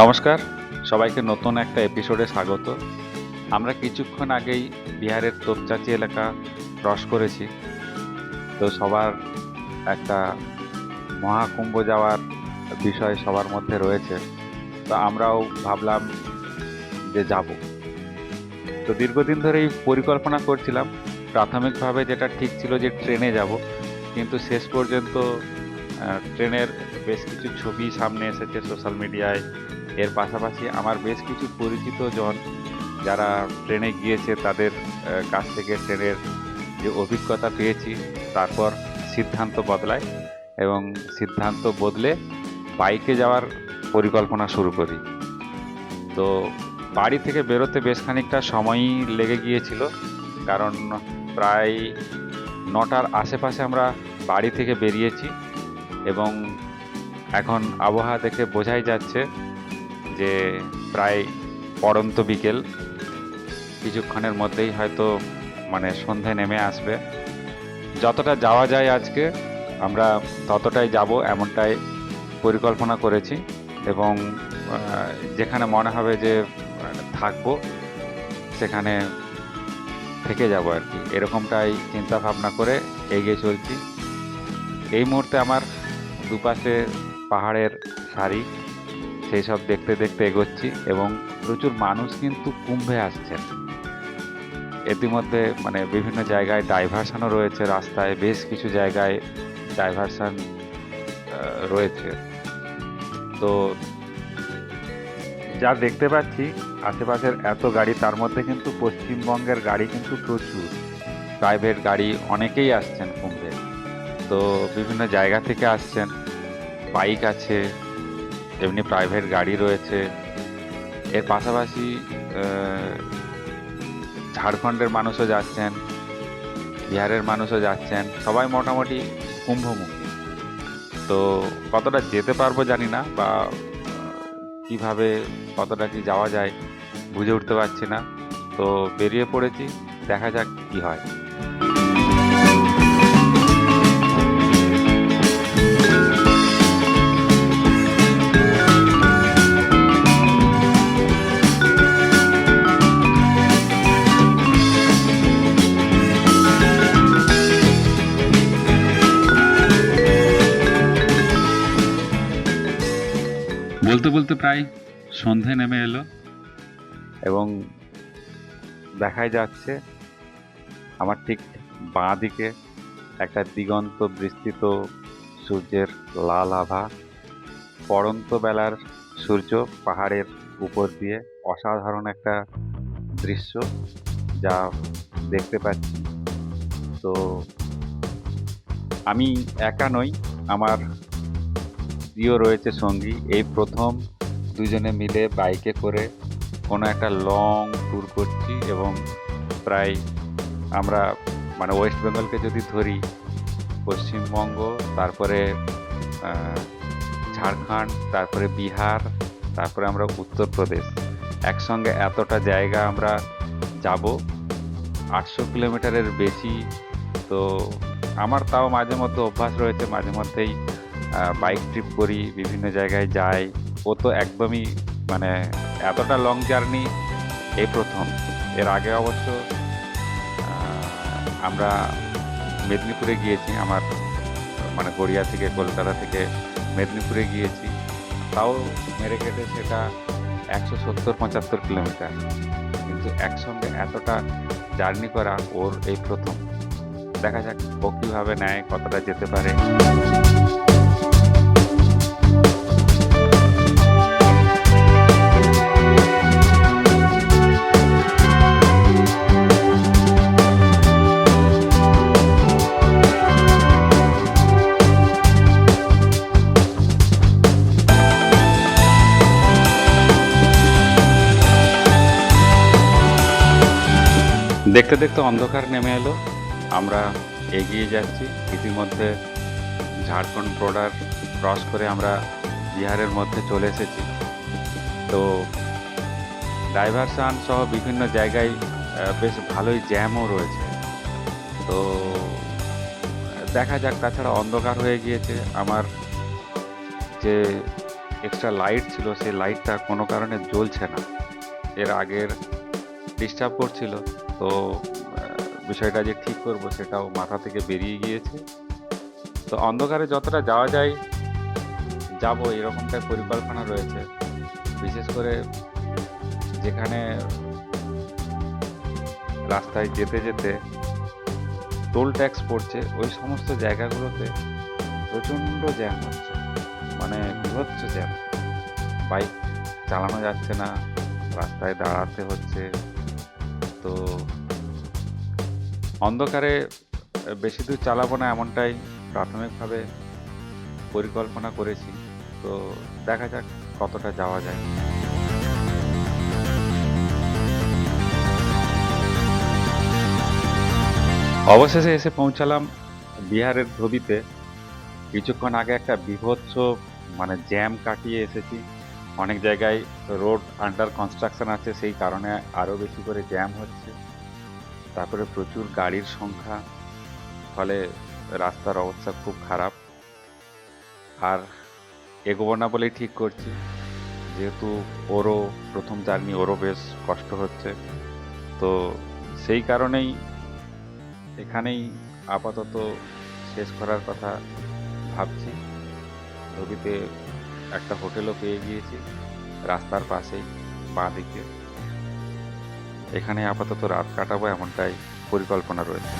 নমস্কার, সবাইকে নতুন একটা এপিসোডে স্বাগত। আমরা কিছুক্ষণ আগেই বিহারের তোপচাচি এলাকা ক্রস করেছি। তো সবার একটা মহাকুম্ভ যাওয়ার বিষয় সবার মধ্যে রয়েছে। তো আমরাও ভাবলাম যে যাব। তো দীর্ঘদিন ধরেই পরিকল্পনা করছিলাম, প্রাথমিকভাবে যেটা ঠিক ছিল যে ট্রেনে যাব, কিন্তু শেষ পর্যন্ত ট্রেনের বেশ কিছু ছবি সামনে এসেছে সোশ্যাল মিডিয়ায় এর পাশাপাশি আমার বেশ কিছু পরিচিত জন যারা ট্রেনে গিয়েছে, তাদের কাছ থেকে ট্রেনের যে অভিজ্ঞতা পেয়েছি, তারপর সিদ্ধান্ত বদলায় এবং সিদ্ধান্ত বদলে বাইকে যাওয়ার পরিকল্পনা শুরু করি। তো বাড়ি থেকে বেরোতে বেশ খানিকটা সময়ই লেগে গিয়েছিল, কারণ প্রায় নটার আশেপাশে আমরা বাড়ি থেকে বেরিয়েছি এবং এখন আবহাওয়া দেখে বোঝাই যাচ্ছে যে প্রায় পড়ন্ত বিকেল, কিছুক্ষণের মধ্যেই হয়তো মানে সন্ধে নেমে আসবে। যতটা যাওয়া যায় আজকে, আমরা ততটাই যাব এমনটাই পরিকল্পনা করেছি এবং যেখানে মনে হবে যে, থাকব, সেখানে থেকে যাব আর কি। এরকমটাই চিন্তা ভাবনা করে এগিয়ে চলছি। এই মুহূর্তে আমার দুপাশে পাহাড়ের সারি। সেই সব দেখতে দেখতে এগোচ্ছি এবং প্রচুর মানুষ কিন্তু কুম্ভে আসছেন। ইতিমধ্যে মানে বিভিন্ন জায়গায় ডাইভারশনও রয়েছে, রাস্তায় বেশ কিছু জায়গায় ডাইভারশন রয়েছে। তো যা দেখতে পাচ্ছি, আশেপাশের এত গাড়ি, তার মধ্যে কিন্তু পশ্চিমবঙ্গের গাড়ি কিন্তু প্রচুর। প্রাইভেট গাড়ি অনেকেই আসছেন কুম্ভে। তো বিভিন্ন জায়গা থেকে আসছেন বাইক আছে এমনি প্রাইভেট গাড়ি রয়েছে। এর পাশাপাশি ঝাড়খণ্ডের মানুষও যাচ্ছেন, বিহারের মানুষও যাচ্ছেন, সবাই মোটামুটি কুম্ভমুখী। তো কতটা যেতে পারব জানি না বা কীভাবে কতটা কি যাওয়া যায় বুঝে উঠতে পারছি না। তো বেরিয়ে পড়েছি, দেখা যাক কি হয়। বলতে বলতে প্রায় সন্ধে নেমে এলো। এবং দেখাই যাচ্ছে আমার ঠিক বাঁ দিকে একটা দিগন্ত বিস্তৃত সূর্যের লাল আভা। পড়ন্ত বেলার সূর্য পাহাড়ের উপর দিয়ে অসাধারণ একটা দৃশ্য যা দেখতে পাচ্ছি। তো আমি একা নই, আমার প্রিয় রয়েছে সঙ্গী। এই প্রথম দুজনে মিলে বাইকে করে কোনো একটা লং ট্যুর করছি এবং প্রায় আমরা মানে ওয়েস্ট বেঙ্গলকে যদি ধরি, পশ্চিমবঙ্গ, তারপরে ঝাড়খণ্ড, তারপরে বিহার, তারপরে আমরা উত্তরপ্রদেশ। একসঙ্গে এতটা জায়গা আমরা যাব, আটশো কিলোমিটারের বেশি। তো আমার তাও মাঝে মধ্যে অভ্যাস রয়েছে, মাঝে মধ্যেই বাইক ট্রিপ করি, বিভিন্ন জায়গায় যাই। ও তো একদমই মানে এতটা লং জার্নি এই প্রথম। এর আগে অবশ্য আমরা মেদিনীপুরে গিয়েছি, আমার মানে গড়িয়া থেকে, কলকাতা থেকে মেদিনীপুরে গিয়েছি। তাও মেরে কেটে সেটা একশো সত্তর, পঁচাত্তর কিলোমিটার। কিন্তু একসঙ্গে এতটা জার্নি করা ওর এই প্রথম। দেখা যাক ও কীভাবে নেয়, কতটা যেতে পারে। দেখতে দেখতে অন্ধকার নেমে এলো। আমরা এগিয়ে যাচ্ছি। ইতিমধ্যে ঝাড়খণ্ড বর্ডার ক্রস করে আমরা বিহারের মধ্যে চলে এসেছি। তো ডাইভারশন সহ বিভিন্ন জায়গায় বেশ ভালোই জ্যামও রয়েছে। তো দেখা যাক, তাছাড়া অন্ধকার হয়ে গিয়েছে। আমার যে এক্সট্রা লাইট ছিল, সেই লাইটটা কোনো কারণে জ্বলছে না। এর আগের ডিস্টার্ব করছিল। তো বিষয়টা যে ঠিক করব সেটাও মাথা থেকে বেরিয়ে গিয়েছে। তো অন্ধকারে যতটা যাওয়া যায়, যাব এরকমটাই পরিকল্পনা রয়েছে। বিশেষ করে যেখানে রাস্তায় যেতে যেতে টোল ট্যাক্স পড়ছে, ওই সমস্ত জায়গাগুলোতে প্রচণ্ড জ্যাম হচ্ছে। মানে বিভৎস জ্যাম। বাইক চালানো যাচ্ছে না, রাস্তায় দাঁড়াতে হচ্ছে। তো অন্ধকারে বেশি দূর চালাবো না এমনটাই প্রাথমিকভাবে পরিকল্পনা করেছি। তো দেখা যাক কতটা যাওয়া যায়। অবশেষে এসে পৌঁছালাম বিহারের ধোবিতে। কিছুক্ষণ আগে একটা বিভৎস মানে জ্যাম কাটিয়ে এসেছি। অনেক জায়গায় রোড আন্ডার কনস্ট্রাকশন আছে, সেই কারণে আরও বেশি করে জ্যাম হচ্ছে। তারপরে প্রচুর গাড়ির সংখ্যা, ফলে রাস্তার অবস্থা খুব খারাপ। আর এগোবো না বলেই ঠিক করছি, যেহেতু ওরও, প্রথম জার্নি ওরও বেশ কষ্ট হচ্ছে। তো সেই কারণেই এখানেই আপাতত শেষ করার কথা ভাবছি। ধোবিতে একটা হোটেলও পেয়ে গিয়েছি, রাস্তার পাশেই বাঁ দিকে এখানে আপাতত রাত কাটাবো এমনটাই পরিকল্পনা রয়েছে।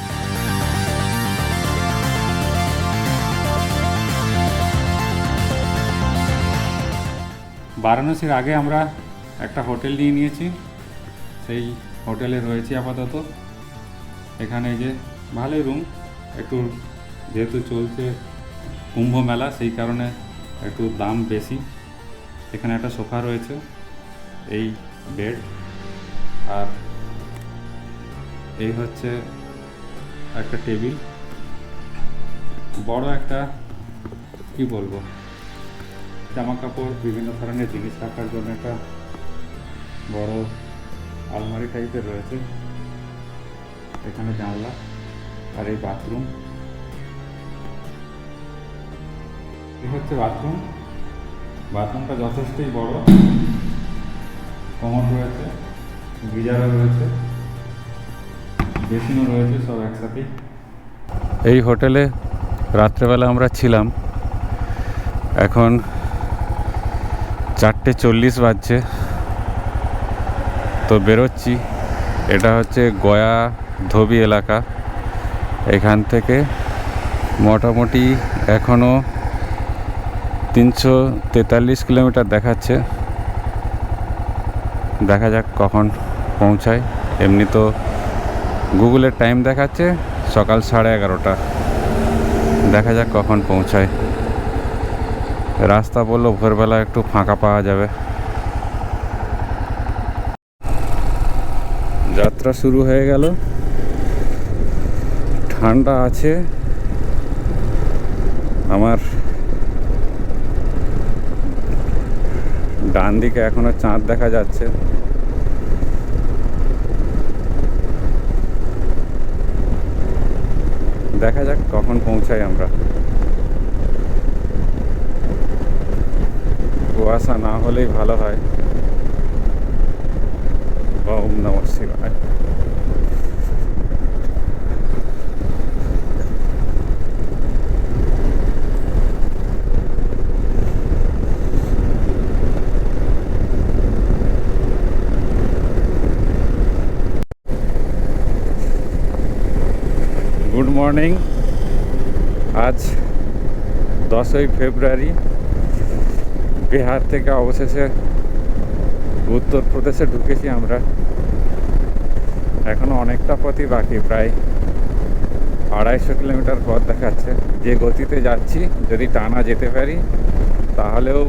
বারাণসীর আগে আমরা একটা হোটেল নিয়ে নিয়েছি, সেই হোটেলে রয়েছি আপাতত। এখানে যে ভালোই রুম, একটু যেহেতু চলছে কুম্ভ মেলা, সেই কারণে একটু দাম বেশি। এখানে একটা সোফা রয়েছে, এই বেড। আর এই হচ্ছে একটা টেবিল। বড় একটা, কি বলব জামা কাপড় বিভিন্ন ধরনের জিনিস রাখার জন্য একটা বড় আলমারি টাইপের রয়েছে। এখানে জানলা আর এই বাথরুম এই হচ্ছে বাথরুম বাথরুমটা যথেষ্টই বড়। কমন রয়েছে, গিজারও রয়েছে, বেসিনও রয়েছে সব একসাথেই। এই হোটেলে রাত্রেবেলা আমরা ছিলাম। এখন চারটে চল্লিশ বাজছে। তো বেরোচ্ছি। এটা হচ্ছে গয়া ধোবি এলাকা। এখান থেকে মোটামুটি এখনও তিনশো তেতাল্লিশ কিলোমিটার দেখাচ্ছে। দেখা যাক কখন পৌঁছায়। এমনি তো গুগলের টাইম দেখাচ্ছে, সকাল সাড়ে এগারোটা। দেখা যাক কখন পৌঁছায়। রাস্তা বলল ভোরবেলা একটু ফাঁকা পাওয়া যাবে। যাত্রা শুরু হয়ে গেল। ঠান্ডা আছে। আমার ডান দিকে এখনও চাঁদ দেখা যাচ্ছে। দেখা যাক কখন পৌঁছাই আমরা। কুয়াশা না হলেই ভালো হয়। ওম নম শিবায় গুড মর্নিং আজ দশই ফেব্রুয়ারি, বিহার থেকে অবশেষে উত্তরপ্রদেশে ঢুকেছি আমরা। এখনও অনেকটা পথই বাকি, প্রায় আড়াইশো কিলোমিটার পথ দেখাচ্ছে। যে গতিতে যাচ্ছি, যদি টানা যেতে পারি, তাহলেও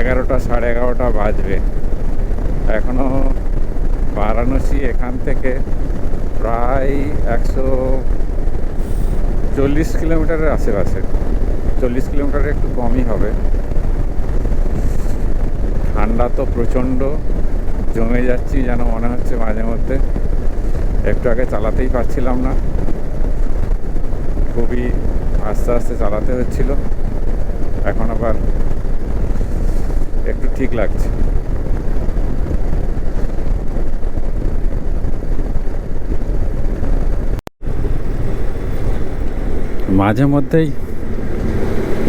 এগারোটা সাড়ে এগারোটা বাজবে। এখনও বারাণসী এখান থেকে প্রায় একশো চল্লিশ কিলোমিটারের আশেপাশে। চল্লিশ কিলোমিটারের একটু কমই হবে। ঠান্ডা তো প্রচণ্ড। জমে যাচ্ছি যেন মনে হচ্ছে মাঝে মধ্যে। একটু আগে চালাতেই পারছিলাম না। খুবই আস্তে আস্তে চালাতে হচ্ছিল। এখন আবার একটু ঠিক লাগছে। মাঝে মধ্যেই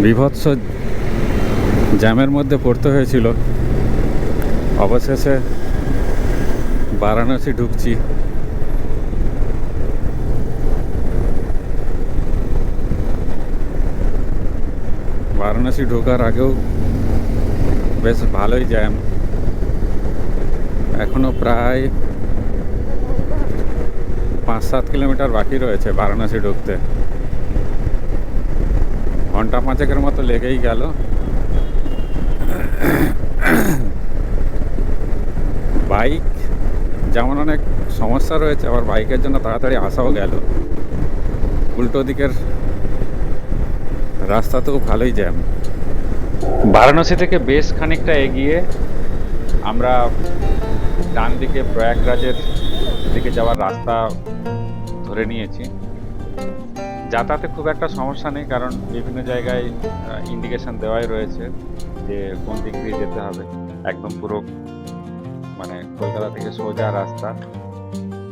বিভৎস জ্যামের মধ্যে পড়তে হয়েছিল। অবশেষে বারাণসী ঢুকছি। বারাণসী ঢোকার আগেও বেশ ভালোই জ্যাম। এখনও প্রায় পাঁচ সাত কিলোমিটার বাকি রয়েছে বারাণসী ঢুকতে। ঘণ্টা পাঁচেকের মতো লেগেই গেল। বাইক, যেমন অনেক সমস্যা রয়েছে, আবার বাইকের জন্য তাড়াতাড়ি আসাও গেল। উল্টো দিকের রাস্তাতেও ভালোই জ্যাম। বারাণসী থেকে বেশ খানিকটা এগিয়ে আমরা ডান দিকে প্রয়াগরাজের দিকে যাওয়ার রাস্তা ধরে নিয়েছি। যাতায়াতে খুব একটা সমস্যা নেই, কারণ বিভিন্ন জায়গায় ইন্ডিকেশন দেওয়াই রয়েছে যে কোন দিক দিয়ে যেতে হবে। একদম পুরো মানে কলকাতা থেকে সোজা রাস্তা।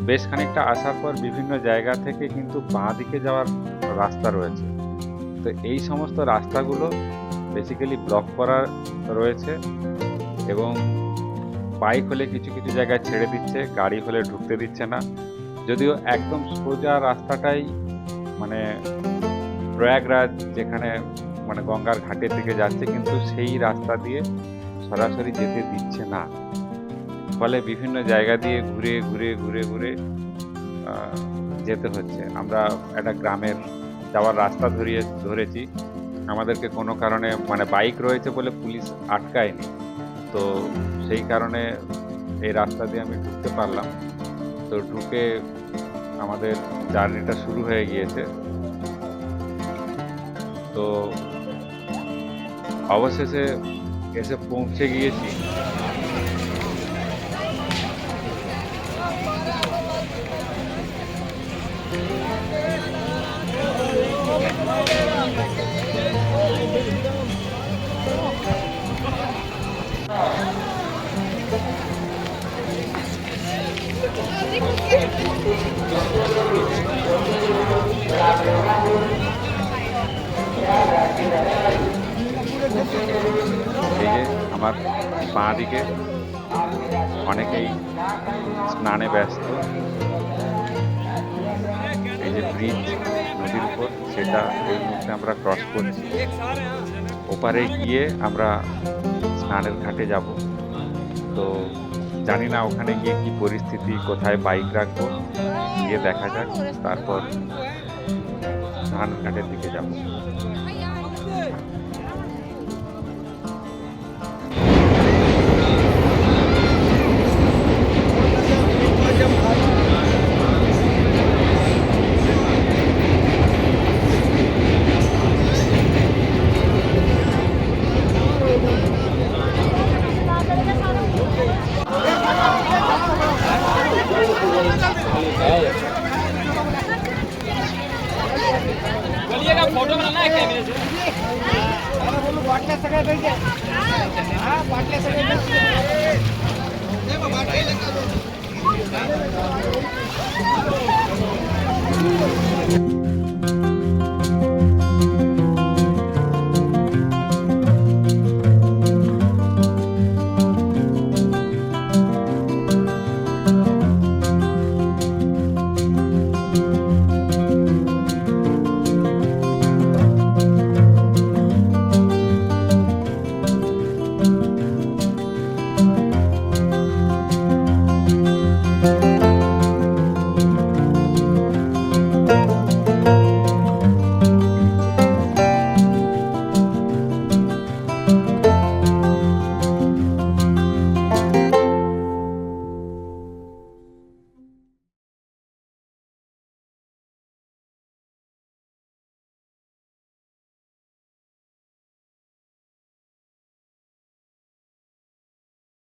বেশ খানিকটা আসার পর বিভিন্ন জায়গা থেকে কিন্তু বাঁ দিকে যাওয়ার রাস্তা রয়েছে। তো এই সমস্ত রাস্তাগুলো বেসিক্যালি ব্লক করা রয়েছে এবং বাইক হলে কিছু কিছু জায়গায় ছেড়ে দিচ্ছে, গাড়ি হলে ঢুকতে দিচ্ছে না। যদিও একদম সোজা রাস্তাটাই মানে প্রয়াগরাজ যেখানে মানে গঙ্গার ঘাটের দিকে যাচ্ছে কিন্তু সেই রাস্তা দিয়ে সরাসরি যেতে দিচ্ছে না। ফলে বিভিন্ন জায়গা দিয়ে ঘুরে ঘুরে ঘুরে ঘুরে যেতে হচ্ছে। আমরা একটা গ্রামের যাওয়ার রাস্তা ধরিয়ে, ধরেছি। আমাদেরকে কোনো কারণে মানে বাইক রয়েছে বলে পুলিশ আটকায়নি। তো সেই কারণে এই রাস্তা দিয়ে আমি ঢুকতে পারলাম। তো ঢুকে আমাদের জার্নিটা শুরু হয়ে গিয়েছে। তো অবশেষে এসে পৌঁছে গিয়েছি। আমার বাঁ দিকে। অনেকেই স্নানে ব্যস্ত। এই যে ব্রিজ নদীর উপর, সেটা এই মুহূর্তে আমরা ক্রস করছি। ওপারে গিয়ে আমরা স্নানের ঘাটে যাব। তো জানি না ওখানে গিয়ে কি পরিস্থিতি, কোথায় বাইক রাখব। গিয়ে দেখা যাক, তারপর স্নান ঘাটের দিকে যাব।